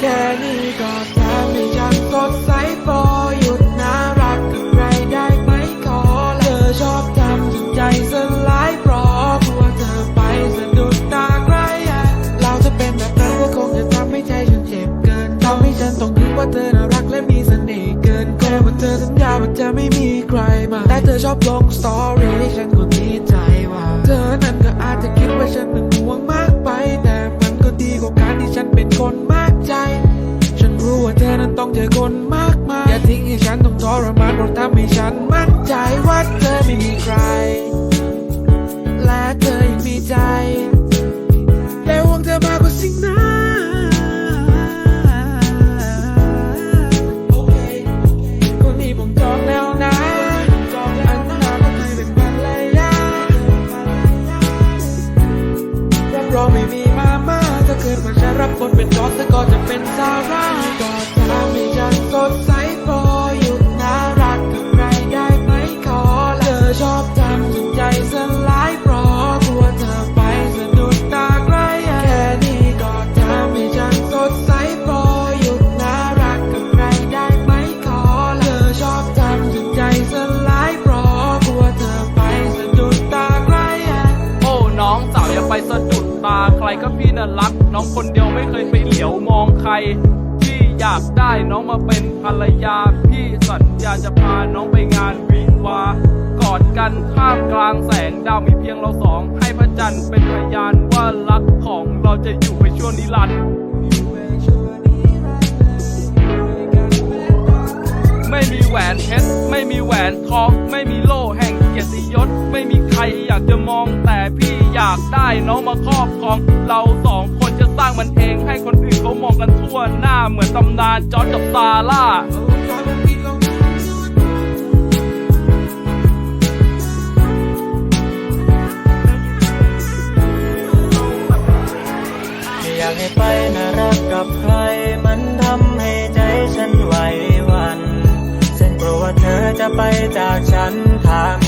แค่นี้ก็แทำให้ฉันสดใสพอหยุดน่ารักกับใครได้ไหมขอเธอชอบทำจนใจสลายเพราะกลัวเธอไปสะดุดตาใครอะเราจะเป็นแบบนั้นก็คงจะทำให้ใจฉันเจ็บเกินทำให้ฉันต้องคิดว่าเธอน่ารักและมีเสน่ห์เกินแค่ว่าเธอสัญญาว่าจะไม่มีใครมาแต่เธอชอบลงสตอรี่ฉันก็ดีใจว่า เธอนั้นก็อาจจะคิด ต้องเจอคนมากมายอย่าทิ้งให้ฉันต้องทรมานเพราะทำให้ฉันมั่นใจว่าเธอไม่มีใคร ใจสลายเพราะกลัวเธอไปสะดุดตาใครอะแค่นี้ก็ทำให้ฉันสดใสพอหยุดน่ารักกับใครได้ไหมขอเธอชอบทำจนใจสลายเพราะกลัวเธอไปสะดุดตาใครอะโอ้น้องสาวอย่าไปสะดุดตาใครก็พี่น่ารัก น้องคนเดียวไม่เคยไปเหลียวมองใครพี่อยากได้น้องมาเป็นภรรยา พี่สัญญาจะพาน้องไปงานวิวา กอดกันท่ามกลางแสงดาวมีเพียงเราสอง ให้พระจันทร์เป็นพยานว่ารักของเราจะอยู่ไปชั่วนิรันดร์ไม่มีแหวนเพชรไม่มีแหวนทองไม่มีโล่แห่งเกียรติยศ ไม่มีใครอยากจะมองแต่พี่อยากได้น้องมาครอบครอง เราสองคนจะสร้างมันเองให้คนอื่นเขามองกันทั่วหน้าเหมือนตำนานจอร์จกับซาร่า ไปน่ารักกับใคร มันทำให้ใจฉันไหวหวัน ฉันกลัวว่าเธอจะไปจากฉันถาม